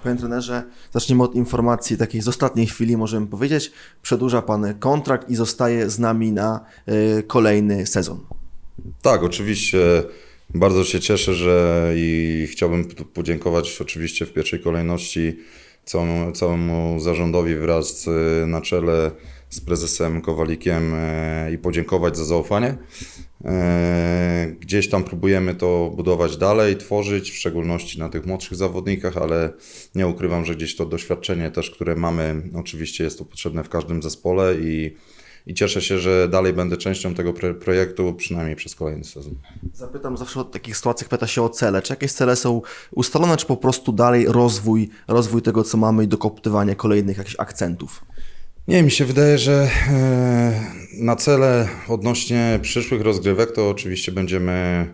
Panie trenerze, zacznijmy od informacji takiej z ostatniej chwili, możemy powiedzieć. Przedłuża Pan kontrakt i zostaje z nami na y, kolejny sezon. Tak, oczywiście. Bardzo się cieszę, że i chciałbym podziękować oczywiście w pierwszej kolejności całemu, całemu zarządowi wraz na czele z prezesem Kowalikiem e, i podziękować za zaufanie. E, Gdzieś tam próbujemy to budować dalej, tworzyć, w szczególności na tych młodszych zawodnikach, ale nie ukrywam, że gdzieś to doświadczenie też, które mamy, oczywiście jest to potrzebne w każdym zespole i, i cieszę się, że dalej będę częścią tego pro- projektu, przynajmniej przez kolejny sezon. Zapytam zawsze o takich sytuacjach, pyta się o cele. Czy jakieś cele są ustalone, czy po prostu dalej rozwój, rozwój tego, co mamy i dokoptywanie kolejnych jakichś akcentów? Nie, mi się wydaje, że e, na cele odnośnie przyszłych rozgrywek to oczywiście będziemy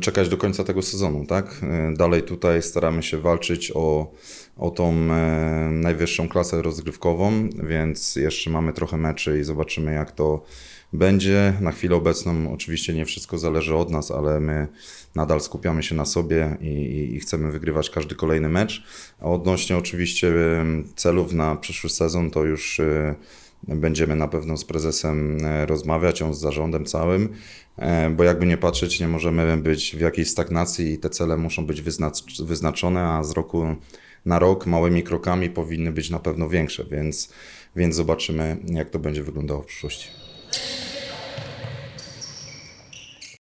czekać do końca tego sezonu, tak? E, Dalej tutaj staramy się walczyć o, o tą e, najwyższą klasę rozgrywkową, więc jeszcze mamy trochę meczy i zobaczymy jak to będzie. Na chwilę obecną oczywiście nie wszystko zależy od nas, ale my nadal skupiamy się na sobie i, i, i chcemy wygrywać każdy kolejny mecz. A odnośnie oczywiście celów na przyszły sezon, to już e, będziemy na pewno z prezesem e, rozmawiać, on z zarządem całym, e, bo jakby nie patrzeć, nie możemy być w jakiejś stagnacji i te cele muszą być wyznacz- wyznaczone, a z roku na rok małymi krokami powinny być na pewno większe, więc, więc zobaczymy, jak to będzie wyglądało w przyszłości.